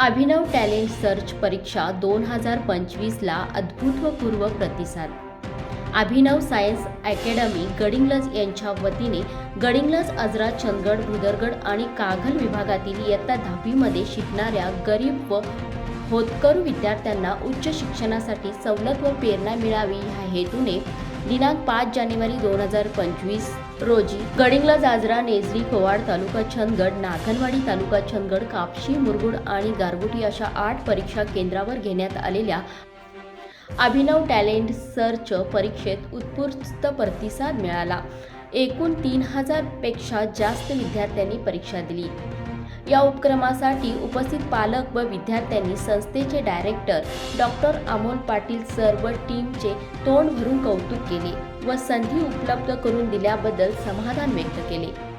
अभिनव talent search परीक्षा दोन हजार पंचवीसला अभूतपूर्व प्रतिसाद. अभिनव सायन्स अकॅडमी गडिंग्लज यांच्या वतीने गडिंग्लज अजरा चंदगड भुदरगड आणि कागल विभागातील इयत्ता दहावीमध्ये शिकणाऱ्या गरीब व होतकरू विद्यार्थ्यांना उच्च शिक्षणासाठी सवलत व प्रेरणा मिळावी ह्या हेतूने दिनांक पाच जानेवारी दोन हजार पंचवीस रोजी गडिंगला जाजरा नेजरी कोवाड तालुका छंदगड नाथनवाडी तालुका छंदगड कापशी मुरगुड आणि गारगुटी अशा आठ परीक्षा केंद्रावर घेण्यात आलेल्या अभिनव टॅलेंट सर्च परीक्षेत उत्स्फूर्त प्रतिसाद मिळाला. एकूण तीन हजारपेक्षा जास्त विद्यार्थ्यांनी परीक्षा दिली. या उपक्रमासाठी उपस्थित पालक व विद्यार्थ्यांनी संस्थेचे director doctor Amol Patil sir व टीमचे तोंड भरून कौतुक केले व संधी उपलब्ध करून दिल्याबद्दल समाधान व्यक्त केले.